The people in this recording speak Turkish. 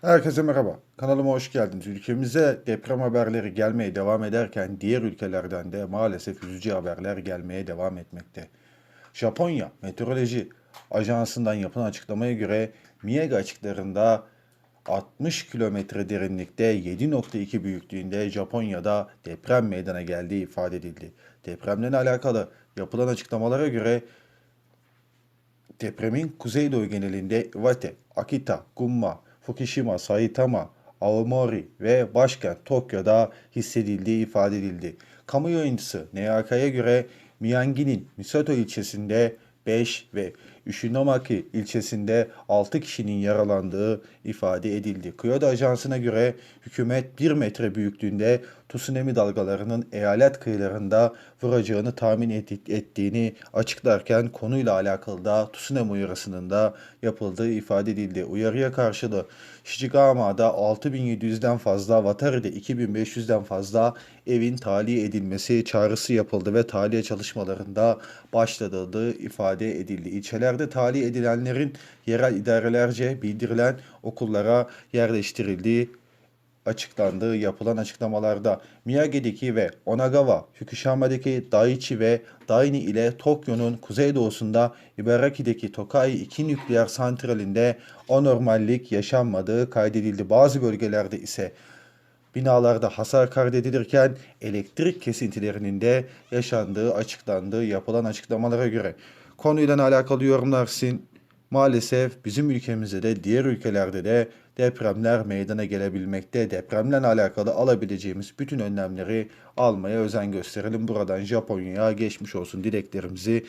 Herkese merhaba. Kanalıma hoş geldiniz. Ülkemize deprem haberleri gelmeye devam ederken diğer ülkelerden de maalesef üzücü haberler gelmeye devam etmekte. Japonya Meteoroloji Ajansı'ndan yapılan açıklamaya göre Miyagi açıklarında 60 kilometre derinlikte 7.2 büyüklüğünde Japonya'da deprem meydana geldiği ifade edildi. Depremle alakalı yapılan açıklamalara göre Depremin kuzeydoğu genelinde Iwate, Akita, Gunma, Fukushima, Saitama, Aomori ve başkent Tokyo'da hissedildiği ifade edildi. Kamu yayıncısı NHK'ya göre Miyangi'nin Misato ilçesinde 5 ve Ishinomaki ilçesinde 6 kişinin yaralandığı ifade edildi. Kyoto Ajansı'na göre hükümet 1 metre büyüklüğünde tsunami dalgalarının eyalet kıyılarında vuracağını tahmin et- ettiğini açıklarken konuyla alakalı da tsunami uyarısının da yapıldığı ifade edildi. Uyarıya karşı da Shichigama'da 6700'den fazla, Watari'de 2500'den fazla evin tahliye edilmesi çağrısı yapıldı ve tahliye çalışmalarında başladığı ifade edildi. İlçelerde tahliye edilenlerin yerel idarelerce bildirilen okullara yerleştirildiği açıklandığı yapılan açıklamalarda Miyagi'deki ve Onagawa, Fukushama'daki Daiichi ve Daini ile Tokyo'nun kuzeydoğusunda Ibaraki'deki Tokai 2 nükleer santralinde anormallik yaşanmadığı kaydedildi. Bazı bölgelerde ise binalarda hasar kaydedilirken elektrik kesintilerinin de yaşandığı açıklandığı yapılan açıklamalara göre. Konuyla alakalı yorumlar sizin. Maalesef bizim ülkemizde de diğer ülkelerde de depremler meydana gelebilmekte. Depremle alakalı alabileceğimiz bütün önlemleri almaya özen gösterelim. Buradan Japonya'ya geçmiş olsun dileklerimizi